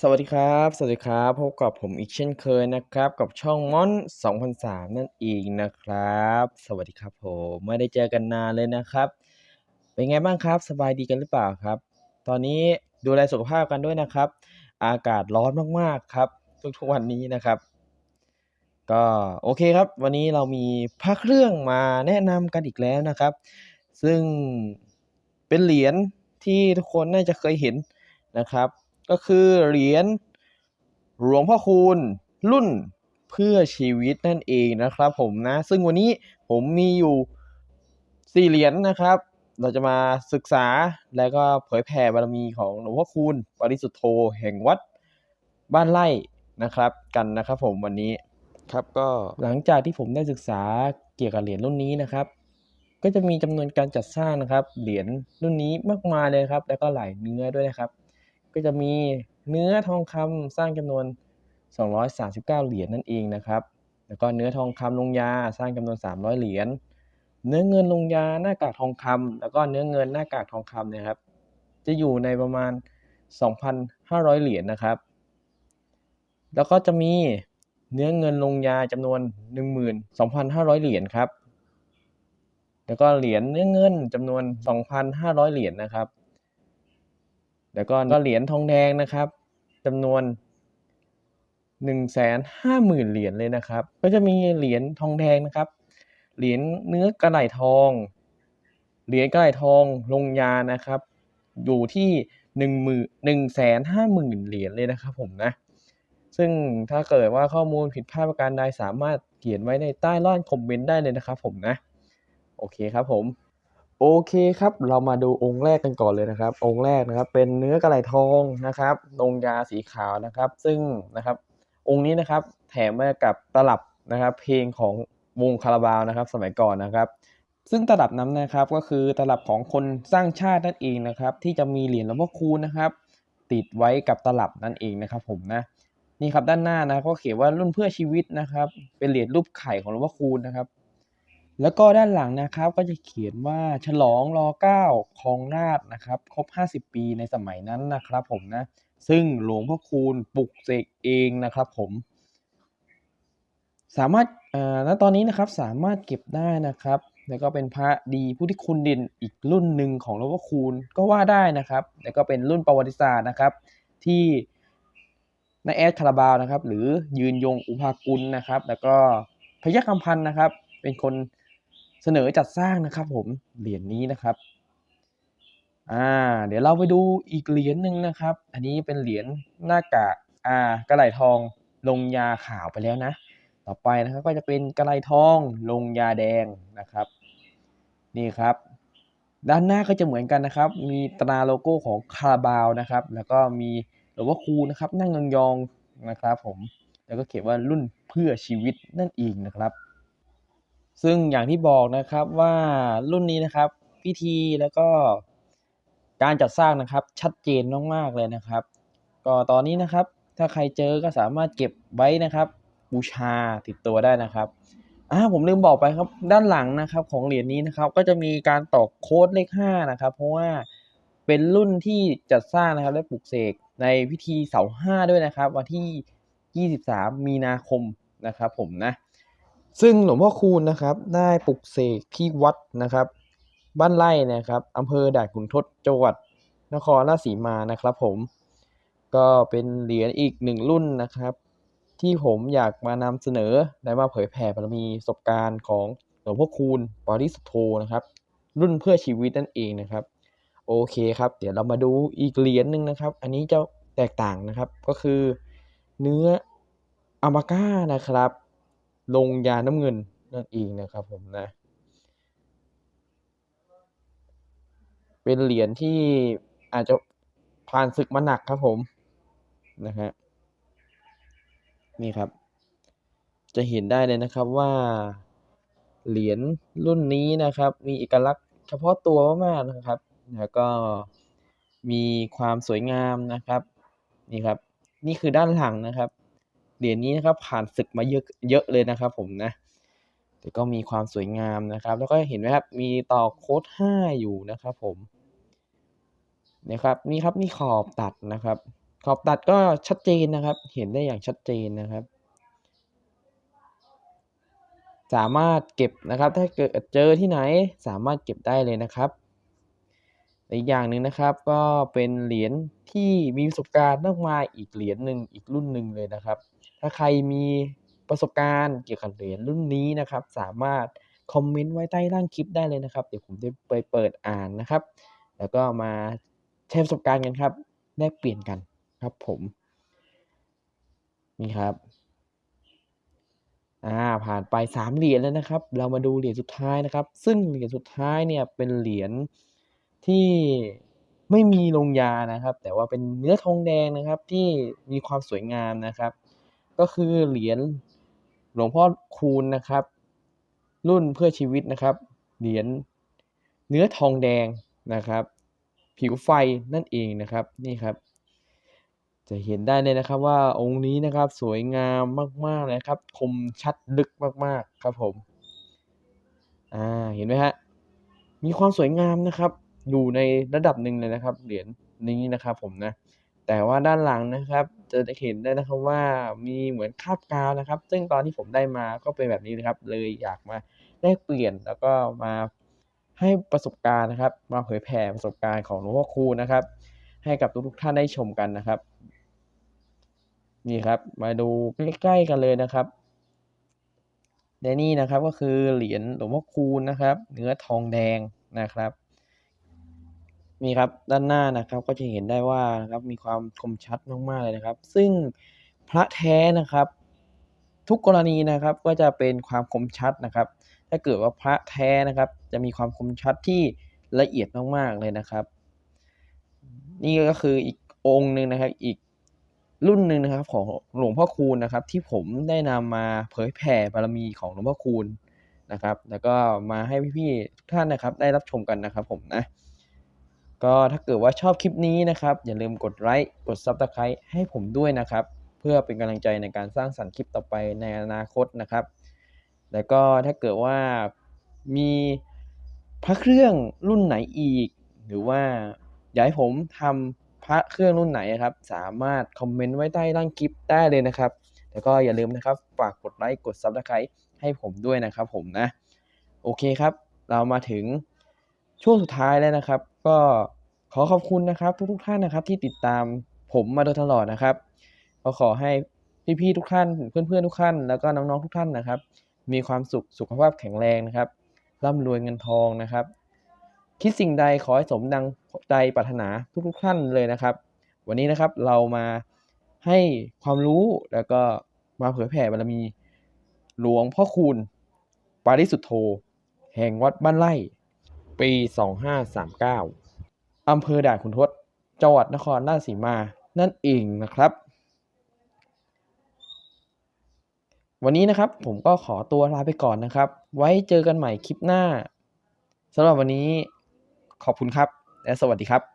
สวัสดีครับ สวัสดีครับ พบกับผมอีกเช่นเคยนะครับ กับช่องมอน2003 นั่นเองนะครับ สวัสดีครับผม ไม่ได้เจอกันนานเลยนะครับ เป็นไงบ้างครับ สบายดีกันหรือเปล่าครับ ตอนนี้ดูแลสุขภาพกันด้วยนะครับ อากาศร้อนมากๆครับ ทุกๆวันนี้นะครับ ก็โอเคครับ วันนี้เรามีพระเครื่องมาแนะนำกันอีกแล้วนะครับ ซึ่งเป็นเหรียญที่ทุกคนน่าจะเคยเห็นนะครับ ก็คือเหรียญหลวงพ่อคูณรุ่นเพื่อชีวิตนั่นเองนะครับ ผมนะ ซึ่งวันนี้ผมมีอยู่สี่เหรียญนะครับ เราจะมาศึกษาและก็เผยแผ่บารมีของหลวงพ่อคูณปริสุทธโธแห่งวัดบ้านไร่นะครับ กันนะครับ ผมวันนี้ครับก็หลังจากที่ผมได้ศึกษาเกี่ยวกับเหรียญรุ่นนี้นะครับ ก็จะมีจำนวนการจัดสร้างนะครับ เหรียญรุ่นนี้มากมายเลยครับ แล้วก็หลายเนื้อด้วยนะครับ ก็จะมีเนื้อทองคำสร้างจำนวน 239 เหรียญนั่นเองนะครับ แล้วก็เนื้อทองคำลงยาสร้างจำนวน 300 เหรียญ เนื้อเงินลงยาหน้ากากทองคำแล้วก็เนื้อเงินหน้ากากทองคำนะครับ จะอยู่ในประมาณ 2,500 เหรียญนะครับ แล้วก็จะมีเนื้อเงินลงยาจำนวน 12,500 เหรียญครับ แล้วก็เหรียญเนื้อเงินจำนวน 2,500 เหรียญนะครับ แล้วก็เหรียญทองแดงนะครับจำนวน 150,000 เหรียญเลยนะครับ ก็จะมีเหรียญทองแดงนะครับ เหรียญเนื้อกระไหลทอง เหรียญกระไหลทองลงยานะครับ อยู่ที่หนึ่งหมื่นหนึ่งแสนห้าหมื่นเหรียญเลยนะครับผมนะ ซึ่งถ้าเกิดว่าข้อมูลผิดพลาดประการใดสามารถเขียนไว้ในใต้ล่างคอมเมนต์ได้เลยนะครับผมนะ โอเคครับผม โอเคครับ เรามาดูองค์แรกกันก่อนเลยนะครับ องค์แรกนะครับ เป็นเนื้อกระไหล่ทองนะครับลงยาสีขาวนะครับ ซึ่งนะครับ องค์นี้นะครับ แถมมากับตลับนะครับ เพลงของวงคาราบาวนะครับ สมัยก่อนนะครับ ซึ่งตลับนั้นนะครับก็คือตลับของคนสร้างชาตินั่นเองนะครับ ที่จะมีเหรียญหลวงพ่อคูณนะครับ ติดไว้กับตลับนั่นเองนะครับ ผมนะนี่ครับด้านหน้านะก็เขียนว่ารุ่นเพื่อชีวิตนะครับ เป็นเหรียญรูปไข่ของหลวงพ่อคูณนะครับ แล้วก็ด้านหลังนะครับก็จะเขียนว่าฉลองรอเก้าครองราชนะครับ ครบ 50 ปีในสมัยนั้นนะครับผมนะ ซึ่งหลวงพ่อคูณปลุกเสกเองนะครับผม สามารถอ่าณตอนนี้นะครับสามารถเก็บได้นะครับ แล้วก็เป็นพระดีผู้ที่คุณเด่นอีกรุ่นหนึ่งของหลวงพ่อคูณก็ว่าได้นะครับ แล้วก็เป็นรุ่นประวัติศาสตร์นะครับ ที่นายแอดคาราบาวนะครับ หรือยืนยงอุภากุลนะครับ แล้วก็พยัคฆ์คำพันธ์นะครับ เป็นคน เสนอจัดสร้างนะครับผมเหรียญนี้นะครับอ่าเดี๋ยวเราไปดูอีกเหรียญหนึ่งนะครับ อันนี้เป็นเหรียญหน้ากากอ่ากระไหลทองลงยาขาวไปแล้วนะ ต่อไปนะครับก็จะเป็นกระไหลทองลงยาแดงนะครับ นี่ครับ ด้านหน้าก็จะเหมือนกันนะครับ มีตราโลโก้ของคาราบาวนะครับ แล้วก็มีหลวงพ่อคูนะครับนั่งยองๆนะครับผมแล้วก็เขียนว่ารุ่นเพื่อชีวิตนั่นเองนะครับ ซึ่งอย่างที่บอกนะครับว่ารุ่นนี้นะครับพิธีแล้วก็การจัดสร้างนะครับชัดเจนมากๆเลยนะครับ ก็ตอนนี้นะครับ ถ้าใครเจอก็สามารถเก็บไว้นะครับ บูชาติดตัวได้นะครับอ่าผมลืมบอกไปครับด้านหลังนะครับของเหรียญนี้นะครับ ก็จะมีการตอกโค้ดเลขห้านะครับ เพราะว่าเป็นรุ่นที่จัดสร้างนะครับและปลุกเสกในพิธีเสาห้าด้วยนะครับ วันที่ 23 มีนาคมนะครับ ผมนะ ซึ่งหลวงพ่อคูณนะครับได้ปลุกเสกที่วัดนะครับ บ้านไร่นะครับอำเภอด่านขุนทดจังหวัดนครราชสีมานะครับผมก็เป็นเหรียญอีกหนึ่งรุ่นนะครับ ที่ผมอยากมานำเสนอและมาเผยแผ่บารมีประสบการณ์ของหลวงพ่อคูณปริสุทโธนะครับ รุ่นเพื่อชีวิตนั่นเองนะครับ โอเคครับ เดี๋ยวเรามาดูอีกเหรียญหนึ่งนะครับ อันนี้จะแตกต่างนะครับก็คือเนื้ออามาก้านะครับ ลงยาน้ำเงินนั่นเองนะครับผมนะ เป็นเหรียญที่อาจจะผ่านศึกมาหนักครับผมนะฮะนี่ครับ จะเห็นได้เลยนะครับว่าเหรียญรุ่นนี้นะครับ มีเอกลักษณ์เฉพาะตัวมากๆนะครับ แล้วก็มีความสวยงามนะครับ นี่ครับ นี่คือด้านหลังนะครับ เหรียญนี้นะครับผ่านศึกมาเยอะเยอะเลยนะครับผมนะแต่ก็มีความสวยงามนะครับ แล้วก็เห็นไหมครับมีต่อโค้ดห้าอยู่นะครับผมนะครับนี่ครับมีขอบตัดนะครับ ขอบตัดก็ชัดเจนนะครับ เห็นได้อย่างชัดเจนนะครับ สามารถเก็บนะครับ ถ้าเกิดเจอที่ไหนสามารถเก็บได้เลยนะครับอีกอย่างหนึ่งนะครับก็เป็นเหรียญที่มีประสบการณ์มากมายอีกเหรียญหนึ่งอีกรุ่นหนึ่งเลยนะครับ ถ้าใครมีประสบการณ์เกี่ยวกับเหรียญรุ่นนี้นะครับ สามารถคอมเมนต์ไว้ใต้ล่างคลิปได้เลยนะครับ เดี๋ยวผมจะไปเปิดอ่านนะครับ แล้วก็มาแชร์ประสบการณ์กันครับแลกเปลี่ยนกันครับผม นี่ครับอ่าผ่านไปสามเหรียญแล้วนะครับ เรามาดูเหรียญสุดท้ายนะครับ ซึ่งเหรียญสุดท้ายเนี่ยเป็นเหรียญที่ไม่มีลงยานะครับ แต่ว่าเป็นเนื้อทองแดงนะครับที่มีความสวยงามนะครับ ก็คือเหรียญหลวงพ่อคูณนะครับ รุ่นเพื่อชีวิตนะครับ เหรียญเนื้อทองแดงนะครับ ผิวไฟนั่นเองนะครับนี่ครับ จะเห็นได้เลยนะครับว่าองค์นี้นะครับสวยงามมากๆเลยครับ คมชัดลึกมากๆครับผมอ่าเห็นไหมฮะมีความสวยงามนะครับ อยู่ในระดับหนึ่งเลยนะครับ เหรียญนี้นะครับผมนะแต่ว่าด้านหลังนะครับ จะเห็นได้นะครับว่ามีเหมือนคาบกาวนะครับ ซึ่งตอนที่ผมได้มาก็เป็นแบบนี้นะครับ เลยอยากมาแลกเปลี่ยนแล้วก็มาให้ประสบการณ์นะครับ มาเผยแผ่ประสบการณ์ของหลวงพ่อคูนะครับ ให้กับทุกๆท่านได้ชมกันนะครับ นี่ครับ มาดูใกล้ๆกันเลยนะครับและนี่นะครับก็คือเหรียญหลวงพ่อคูณนะครับ เนื้อทองแดงนะครับ นี่ครับด้านหน้านะครับก็จะเห็นได้ว่านะครับมีความคมชัดมากๆเลยนะครับ ซึ่งพระแท้นะครับ ทุกกรณีนะครับก็จะเป็นความคมชัดนะครับ ถ้าเกิดว่าพระแท้นะครับ จะมีความคมชัดที่ละเอียดมากๆเลยนะครับ นี่ก็คืออีกองค์หนึ่งนะครับอีกรุ่นหนึ่งนะครับของหลวงพ่อคูณนะครับ ที่ผมได้นำมาเผยแผ่บารมีของหลวงพ่อคูณนะครับ แล้วก็มาให้พี่ๆทุกท่านนะครับ ได้รับชมกันนะครับผมนะ ก็ถ้าเกิดว่าชอบคลิปนี้นะครับ อย่าลืมกดไลค์กด Subscribe ให้ผมด้วยนะครับ เพื่อเป็นกำลังใจในการสร้างสรรค์คลิปต่อไปในอนาคตนะครับ แล้วก็ถ้าเกิดว่ามีพระเครื่องรุ่นไหนอีก หรือว่าอยากให้ผมทำพระเครื่องรุ่นไหนครับ สามารถคอมเมนต์ไว้ใต้ล่างคลิปได้เลยนะครับ แล้วก็อย่าลืมนะครับฝากกดไลค์กด Subscribe ให้ผมด้วยนะครับผมนะ โอเคครับ เรามาถึงช่วงสุดท้ายแล้วนะครับ ก็ ขอขอบคุณนะครับ ทุกๆท่านนะครับ ที่ติดตามผมมาโดยตลอดนะครับก็ขอให้พี่ๆทุกท่าน เพื่อนๆทุกท่าน แล้วก็น้องๆทุกท่านนะครับ มีความสุขสุขภาพแข็งแรงนะครับร่ำรวยเงินทองนะครับ คิดสิ่งใดขอให้สมดังใจปรารถนาทุกๆท่านเลยนะครับ วันนี้นะครับเรามาให้ความรู้แล้วก็มาเผยแผ่บารมีหลวงพ่อคูณปาริสุทธโธ แห่งวัดบ้านไร่ ปี 2539 อำเภอด่านขุนทดจังหวัดนครราชสีมา นั่นเองนะครับ วันนี้นะครับผมก็ขอตัวลาไปก่อนนะครับ ไว้เจอกันใหม่คลิปหน้าสำหรับวันนี้ขอบคุณครับ และสวัสดีครับ